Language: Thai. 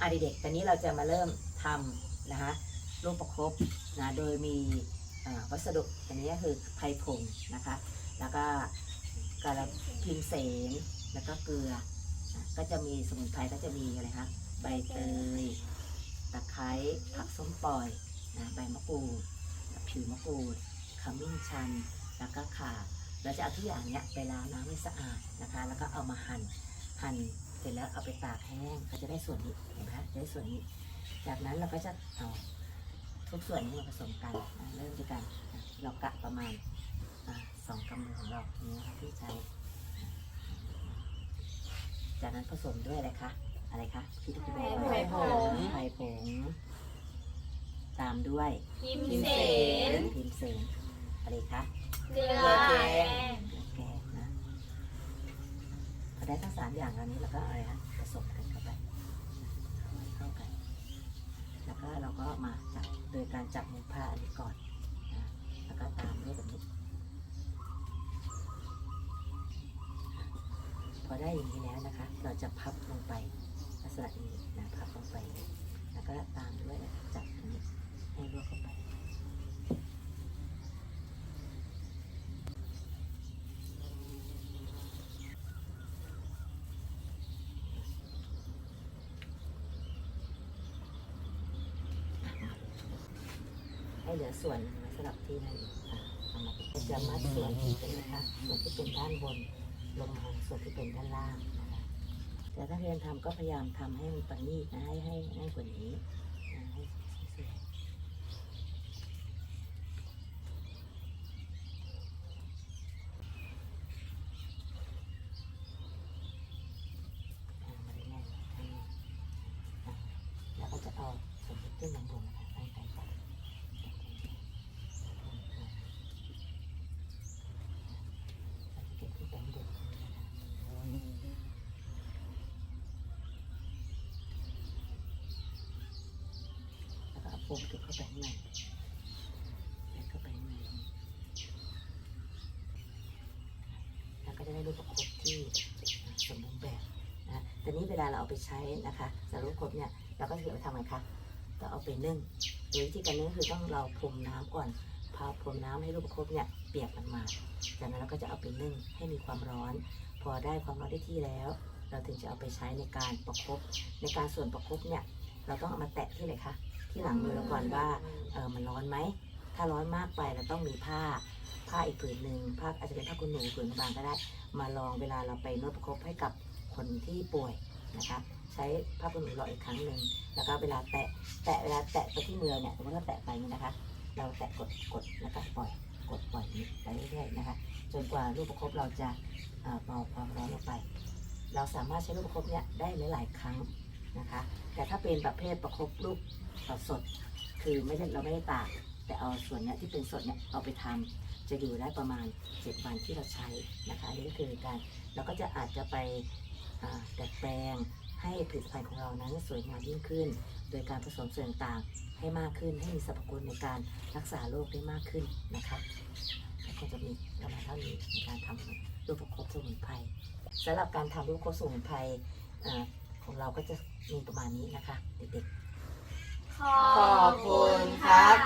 อะเด็กๆตอนนี้เราจะมาเริ่มทำนะคะรูปประคบนะโดยมีวัสดุอันนี้ก็คือไพรผงนะคะ แล้วก็กระพิมเสนแล้วก็เกลือนะก็จะมีสมุนไพรก็จะมีอะไรคะใบเตยตะไคร้ผักส้มปล่อยนะใบมะกรูดผิวมะกรูดขมิ้นชัน แล้วก็ข่าเราจะเอาทุกอย่างเนี้ยไปล้างน้ำให้สะอาดนะคะ แล้วก็เอามาหั่นหั่น เสร็จแล้วเอาไปตากแห้งก็จะได้ส่วนนี้เห็นไหมคะจะได้ส่วนนี้ จากนั้นเราก็จะเอาทุกส่วนนี้มาผสมกันนะเริ่มด้วยกันนะเรากะประมาณอะสองกำมือของเราอย่างนี้ยค่ะที่ใช้ จากนั้นผสมด้วยอะไรคะอะไรคะพี่ทุกคนบอกว่าไผ่ผงไผ่ผง ตามด้วยพิมเสนพิมเสนอะไรคะเกลือแกงเกลือแกงนะพอ ได้ทั้งสามอย่างแล้วนี้เราก็อะไรคะผสมกันเข้าไปเข้ากันแล้วก็เราก็มาจับโดยการจับมือผ้าอันนี้ก่อนนะแล้วก็ตามด้วยแบบนี้พอได้อย่างนี้แล้วนะคะ เราจะพับลงไปลักษณะนี้นะพับลงไป แล้วก็ตามด้วยจับอันนี้ให้ลวกเข้าไป ให้เหลือส่วนสำหรับที่นั่นอะเอามาจะมัดส่วนที่เป็นนะคะส่วนที่เป็นด้านบนลงมาส่วนที่เป็นด้านล่างนะคะแต่ถ้าเรียนทำก็พยายามทำให้มันประณีตนะให้ให้ง่ายกว่านี้นะให้สวยๆอ่ามันแน่นให้อ่าแล้วก็จะเอาส่วนที่ขึ้นบนๆนะคะตั้งใจจับเก็บขึ้นไปข้างบนนะคะ แล้วก็เอาโฟมเก็บเข้าไปข้างในเก็บเข้าไปข้างในแล้วก็จะได้รูปประคบที่สมบูรณ์แบบนะแต่นี้เวลาเราเอาไปใช้นะคะสารูปปรบเนี่ยเราก็จะเอาไปทำไงคะก็เอาไปนึ่งโดยวิธีการนึ่งคือต้องเราพรมน้ำก่อนพอพรมน้ำให้รูปประคบเนี่ยเปียกมันมาจากนั้นเราก็จะเอาไปนึ่งให้มีความร้อน พอได้ความร้อนได้ที่แล้ว เราถึงจะเอาไปใช้ในการประคบในการส่วนประคบเนี่ยเราต้องเอามาแตะที่ไหนคะ ที่หลังมือเราก่อนว่าเออมันร้อนไหม ถ้าร้อนมากไปเราต้องมีผ้าผ้าอีกผืนหนึ่งผ้าอาจจะเป็นผ้าคุณหนูผืนบางก็ได้ มาลองเวลาเราไปนวดประคบให้กับคนที่ป่วยนะคะใช้ผ้าคุณหนูรออีกครั้งหนึ่งแล้วก็เวลาแตะแตะเวลาแตะไปที่มือเนี่ยสมมติเราแตะไปนี่นะคะ เราแตะกดกดแล้วก็ปล่อยกดปล่อยไปเรื่อยๆนะคะ จนกว่าลูกประคบเราจะเอ่อเบาความร้อนลงไป เราสามารถใช้ลูกประคบเนี่ยได้หลายๆครั้ง นะคะ แต่ถ้าเป็นประเภทประคบลูกสด คือไม่ใช่เราไม่ได้ตาก แต่เอาส่วนเนี้ยที่เป็นสดเนี่ยเอาไปทำจะอยู่ได้ประมาณ 7 วันที่เราใช้นะคะนี่ก็คือการเราก็จะอาจจะไปอ่าดัดแปลงให้ผลิตภัณฑ์ของเรานั้นสวยงามยิ่งขึ้น โดยการผสมส่วนต่างให้มากขึ้น ให้มีสรรพคุณในการรักษาโรคได้มากขึ้นนะคะก็จะมีประมาณเท่านี้ในการทำรูปประคบสมุนไพรสำหรับการทำรูปประคบสมุนไพร ของเราก็จะมีประมาณนี้นะคะ เด็กๆ ขอบคุณครับ